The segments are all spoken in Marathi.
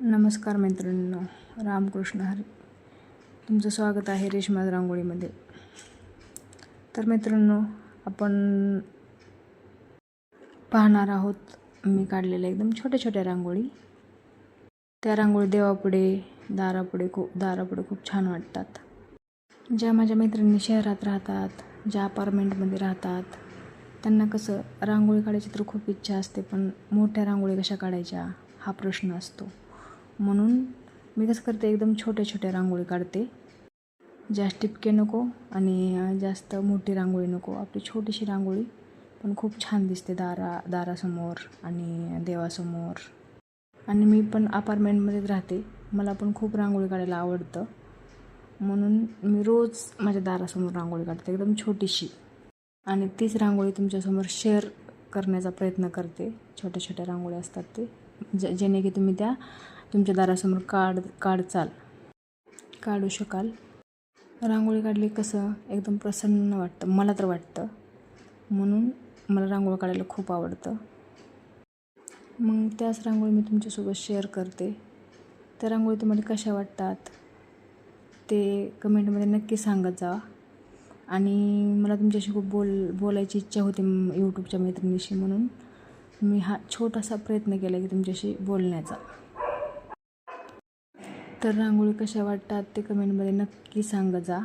नमस्कार मैत्रिणींनो रामकृष्ण हरी. तुमचं स्वागत आहे रेशमा रांगोळीमध्ये. तर मैत्रिणींनो आपण पाहणार आहोत मी काढलेल्या एकदम छोट्या छोट्या रांगोळी. त्या रांगोळी देवापुढे दारापुढे खूप दारापुढे खूप छान वाटतात. ज्या माझ्या मैत्रिणी शहरात राहतात ज्या अपार्टमेंटमध्ये राहतात त्यांना कसं रांगोळी काढायची तर खूप इच्छा असते पण मोठ्या रांगोळी कशा काढायच्या हा प्रश्न असतो. म्हणून मी कसं करते एकदम छोट्या छोट्या रांगोळी काढते. जास्त टिपके नको आणि जास्त मोठी रांगोळी नको आपली छोटीशी रांगोळी. पण खूप छान दिसते दारा दारासमोर आणि देवासमोर. आणि मी पण अपार्टमेंटमध्येच राहते. मला पण खूप रांगोळी काढायला आवडतं. म्हणून मी रोज माझ्या दारासमोर रांगोळी काढते एकदम छोटीशी. आणि तीच रांगोळी तुमच्यासमोर शेअर करण्याचा प्रयत्न करते. छोट्या छोट्या रांगोळी असतात ते. ज जेणे की तुम्ही त्या तुमच्या दारासमोर काढ काढचाल. काढू शकाल. रांगोळी काढली कसं? एकदम प्रसन्न वाटतं. मला तर वाटतं. म्हणून मला रांगोळी काढायला खूप आवडतं. मग त्याच रांगोळी मी तुमच्यासोबत शेअर करते. त्या रांगोळी तुम्हाला कशा वाटतात? ते कमेंटमध्ये नक्की सांगत जा. आणि मला तुमच्याशी खूप बोल बोलायची इच्छा होती यूट्यूबच्या मैत्रिणीशी म्हणून. मी हा छोटासा प्रयत्न केला की तुमच्याशी बोलण्याचा. तर रांगोळी कशा वाटतात ते कमेंटमध्ये नक्की सांगत जा.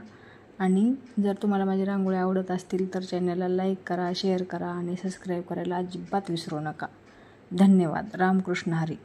आणि जर तुम्हाला माझी रांगोळी आवडत असतील तर चॅनलला लाईक करा शेअर करा आणि सबस्क्राईब करायला अजिबात विसरू नका. धन्यवाद. रामकृष्ण हरी.